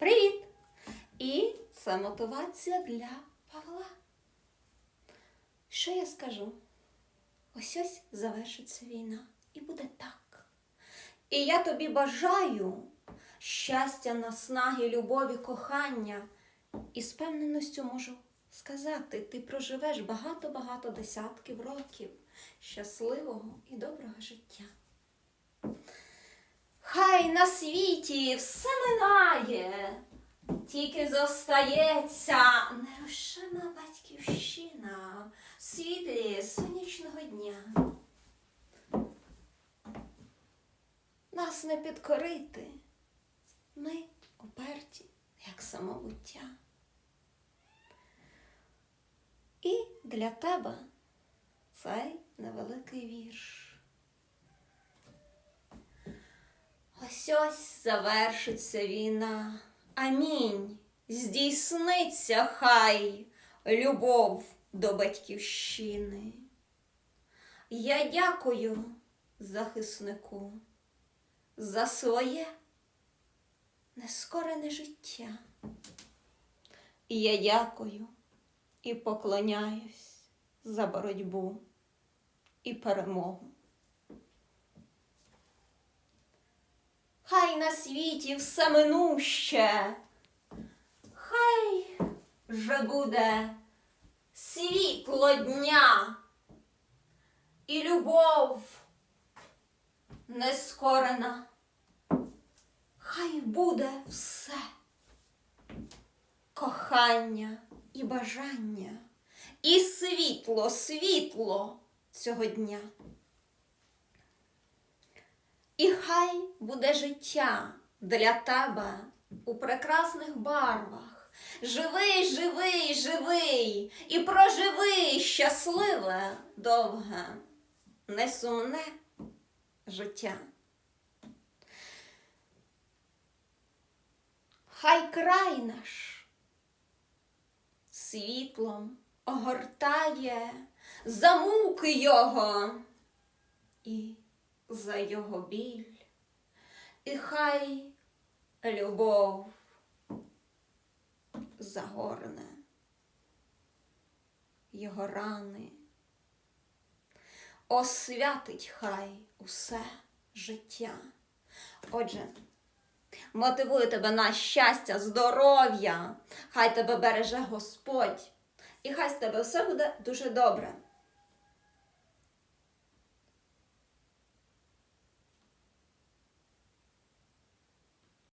Привіт! І це мотивація для Павла. Що я скажу? Ось ось завершиться війна, і буде так. І я тобі бажаю щастя, наснаги, любові, кохання. І з певненістю можу сказати, ти проживеш багато-багато десятків років щасливого і доброго життя. Хай на світі все минає, тільки зостається нерушима батьківщина в світлі сонячного дня. Нас не підкорити, ми уперті, як самобуття. І для тебе цей невеликий вірш. Ось завершиться війна. Амінь. Здійсниться хай любов до батьківщини. Я дякую захиснику за своє нескорене життя. І я дякую і поклоняюсь за боротьбу і перемогу. Хай на світі все минуще, хай же буде світло дня і любов нескорена. Хай буде все кохання і бажання, і світло, світло цього дня. І хай буде життя для тебе у прекрасних барвах. Живий, живий, живий і проживи щасливе, довге, несумне життя. Хай край наш світлом огортає за муки його і за його біль, і хай любов загорне його рани, освятить хай усе життя. Отже, мотивую тебе на щастя, здоров'я, хай тебе береже Господь, і хай з тебе все буде дуже добре.